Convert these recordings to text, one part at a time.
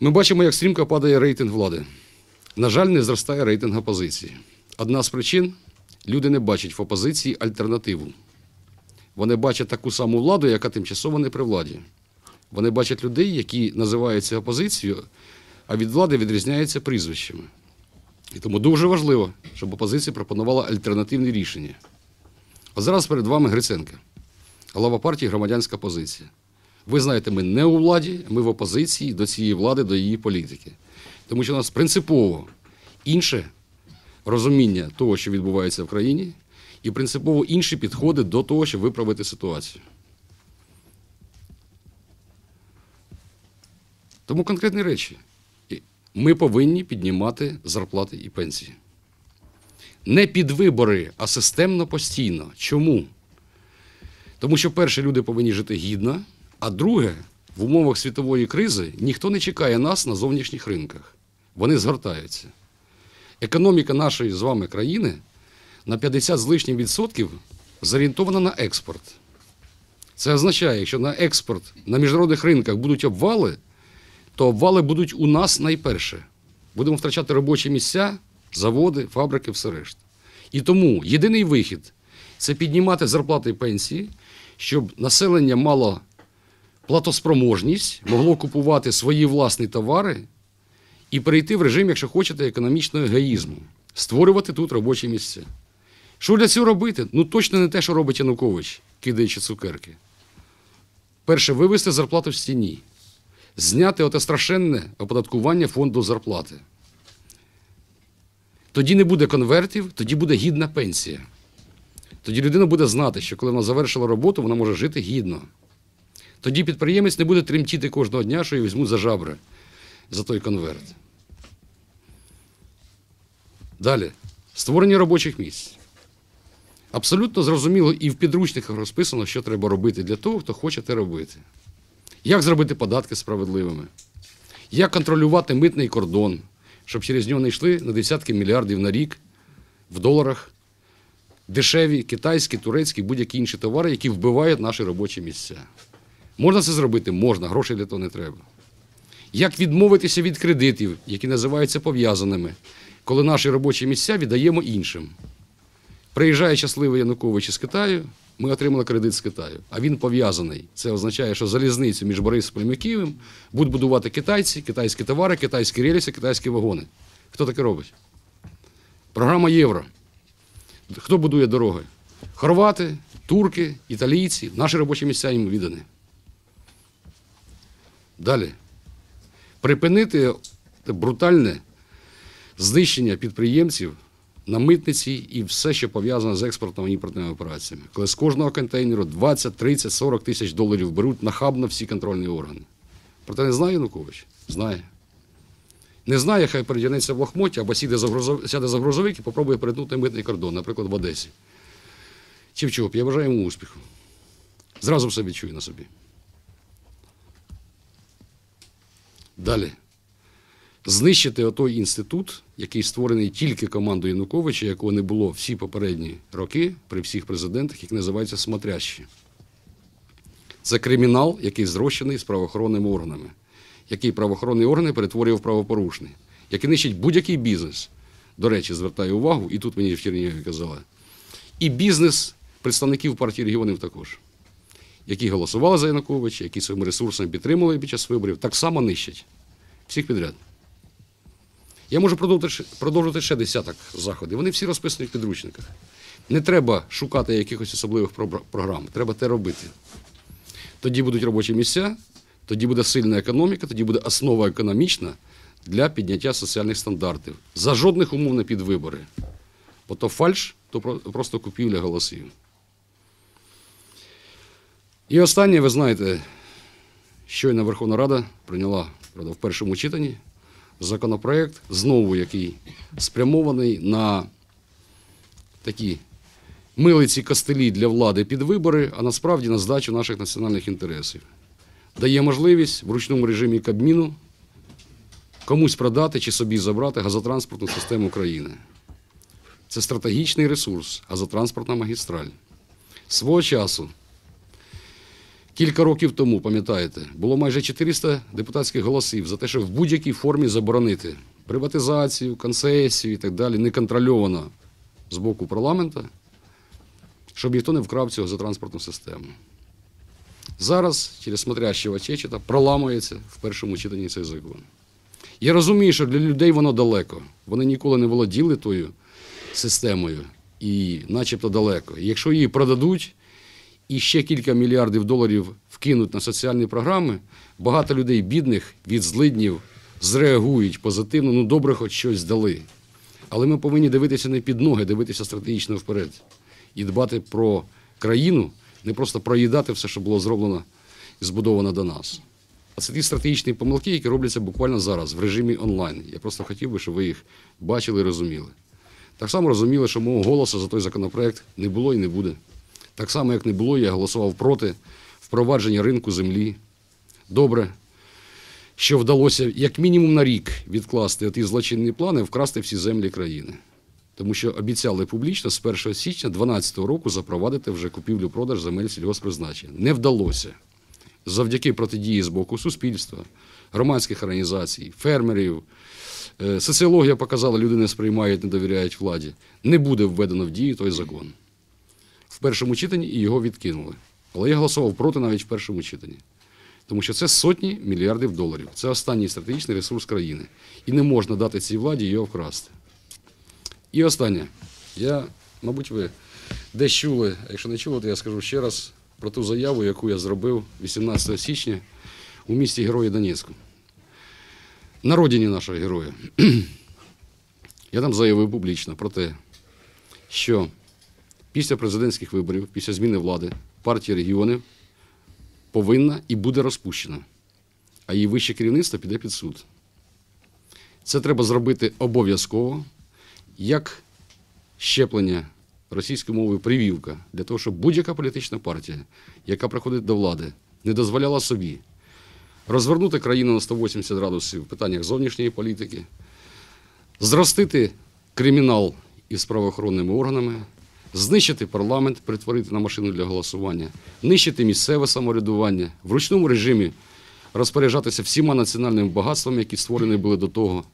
Ми бачимо, як стрімко падає рейтинг влади. На жаль, не зростає рейтинг опозиції. Одна з причин люди не бачать в опозиції альтернативу. Вони бачать таку саму владу, яка тимчасово не при владі. Вони бачать людей, які називаються опозицією, а від влади відрізняються прізвищами. І тому дуже важливо, щоб опозиція пропонувала альтернативні рішення. От зараз перед вами Гриценко, голова партії Громадянська позиція. Ви знаєте, ми не у владі, ми в опозиції до цієї влади, до її політики. Тому що у нас принципово інше розуміння того, що відбувається в країні, і принципово інші підходи до того, щоб виправити ситуацію. Тому конкретні речі. Ми повинні піднімати зарплати і пенсії. Не під вибори, а системно постійно. Чому? Тому що, перше, люди повинні жити гідно, а друге, в умовах світової кризи ніхто не чекає нас на зовнішніх ринках. Вони згортаються. Економіка нашої з вами країни на 50 з лишнім відсотків зорієнтована на експорт. Це означає, якщо на експорт на міжнародних ринках будуть обвали, то обвали будуть у нас найперше. Будемо втрачати робочі місця, заводи, фабрики, все решта. І тому єдиний вихід це піднімати зарплати і пенсії, щоб населення мало платоспроможність, могло купувати свої власні товари і перейти в режим, якщо хочете, економічного егоїзму, створювати тут робочі місця. Що для цього робити? Ну точно не те, що робить Янукович, кидаючи цукерки. Перше, вивести зарплату з тіні, зняти оте страшенне оподаткування фонду зарплати. Тоді не буде конвертів, тоді буде гідна пенсія. Тоді людина буде знати, що коли вона завершила роботу, вона може жити гідно. Тоді підприємець не буде тремтіти кожного дня, що її візьмуть за жабри за той конверт. Далі. Створення робочих місць. Абсолютно зрозуміло і в підручниках розписано, що треба робити для того, хто хоче те робити. Як зробити податки справедливими? Як контролювати митний кордон, щоб через нього не йшли на десятки мільярдів на рік в доларах дешеві китайські, турецькі, будь-які інші товари, які вбивають наші робочі місця. Можна це зробити? Можна, грошей для того не треба. Як відмовитися від кредитів, які називаються пов'язаними, коли наші робочі місця віддаємо іншим? Приїжджає щасливий Янукович із Китаю, ми отримали кредит з Китаю, а він пов'язаний. Це означає, що залізницю між Борисполем і Києвом будуть будувати китайці, китайські товари, китайські рельси, китайські вагони. Хто таке робить? Програма Євро. Хто будує дороги? Хорвати, турки, італійці, наші робочі місця їм віддані. Далі. Припинити брутальне знищення підприємців на митниці і все, що пов'язано з експортом і імпортними операціями. Коли з кожного контейнеру 20, 30, 40 тисяч доларів беруть нахабно всі контрольні органи. Проте не знає Янукович? Знає. Не знає, хай передягнеться в лохмоті або сяде за, грузов... сяде за грузовик і попробує перетнути митний кордон, наприклад, в Одесі. Чи в чоп. Я бажаю йому успіху. Зразу все відчує на собі. Далі. Знищити отой інститут, який створений тільки командою Януковича, якого не було всі попередні роки при всіх президентах, який називається смотрящі. Це кримінал, який зрощений з правоохоронними органами, який правоохоронні органи перетворює в правопорушний, який нищить будь-який бізнес. До речі, звертаю увагу, і тут мені в Чернігові казали. І бізнес представників партії регіонів також, які голосували за Януковича, які своїми ресурсами підтримували під час виборів, так само нищать. Всіх підряд. Я можу продовжити, продовжити ще десяток заходів. Вони всі розписані в підручниках. Не треба шукати якихось особливих програм, треба те робити. Тоді будуть робочі місця, тоді буде сильна економіка, тоді буде основа економічна для підняття соціальних стандартів. За жодних умов не під вибори. Бо то фальш, то просто купівля голосів. І останнє, ви знаєте, щойно Верховна Рада прийняла правда, в першому читанні законопроект, знову який спрямований на такі милиці костелі для влади під вибори, а насправді на здачу наших національних інтересів. Дає можливість в ручному режимі Кабміну комусь продати чи собі забрати газотранспортну систему країни. Це стратегічний ресурс, газотранспортна магістраль. Свого часу Кілька років тому, пам'ятаєте, було майже 400 депутатських голосів за те, щоб в будь-якій формі заборонити приватизацію, концесію і так далі, неконтрольовано з боку парламента, щоб ніхто не вкрав цього за транспортну систему. Зараз через смотрящого Чечета проламується в першому читанні цей закон. Я розумію, що для людей воно далеко. Вони ніколи не володіли тою системою і начебто далеко. І якщо її продадуть і ще кілька мільярдів доларів вкинуть на соціальні програми, багато людей бідних від злиднів зреагують позитивно, ну добре, хоч щось дали. Але ми повинні дивитися не під ноги, дивитися стратегічно вперед і дбати про країну, не просто проїдати все, що було зроблено і збудовано до нас. А це ті стратегічні помилки, які робляться буквально зараз в режимі онлайн. Я просто хотів би, щоб ви їх бачили і розуміли. Так само розуміли, що мого голосу за той законопроект не було і не буде. Так само, як не було, я голосував проти впровадження ринку землі. Добре, що вдалося як мінімум на рік відкласти ті злочинні плани, вкрасти всі землі країни. Тому що обіцяли публічно з 1 січня 2012 року запровадити вже купівлю-продаж земель сільгоспризначення. Не вдалося. Завдяки протидії з боку суспільства, громадських організацій, фермерів. Е, Соціологія показала, люди не сприймають, не довіряють владі. Не буде введено в дію той закон. В першому читанні і його відкинули. Але я голосував проти навіть в першому читанні. Тому що це сотні мільярдів доларів. Це останній стратегічний ресурс країни. І не можна дати цій владі його вкрасти. І останнє. Я, мабуть, ви десь чули, а якщо не чули, то я скажу ще раз про ту заяву, яку я зробив 18 січня у місті Герої Донецьку. На родині нашого героя. Я там заявив публічно про те, що після президентських виборів, після зміни влади, партія регіонів повинна і буде розпущена, а її вище керівництво піде під суд. Це треба зробити обов'язково, як щеплення російською мовою привівка, для того, щоб будь-яка політична партія, яка приходить до влади, не дозволяла собі розвернути країну на 180 градусів в питаннях зовнішньої політики, зростити кримінал із правоохоронними органами, знищити парламент, перетворити на машину для голосування, нищити місцеве самоврядування, в ручному режимі розпоряджатися всіма національними багатствами, які створені були до того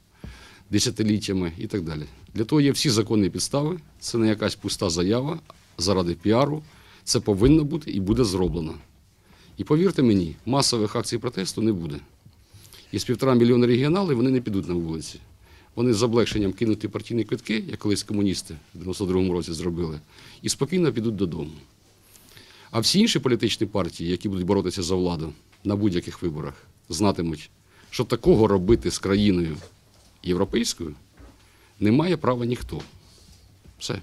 десятиліттями і так далі. Для того є всі законні підстави, це не якась пуста заява заради піару. Це повинно бути і буде зроблено. І повірте мені, масових акцій протесту не буде. Із півтора мільйона регіоналів вони не підуть на вулиці. Вони з облегшенням кинуть партійні квитки, як колись комуністи в 92-му році зробили, і спокійно підуть додому. А всі інші політичні партії, які будуть боротися за владу на будь-яких виборах, знатимуть, що такого робити з країною європейською не має права ніхто. Все.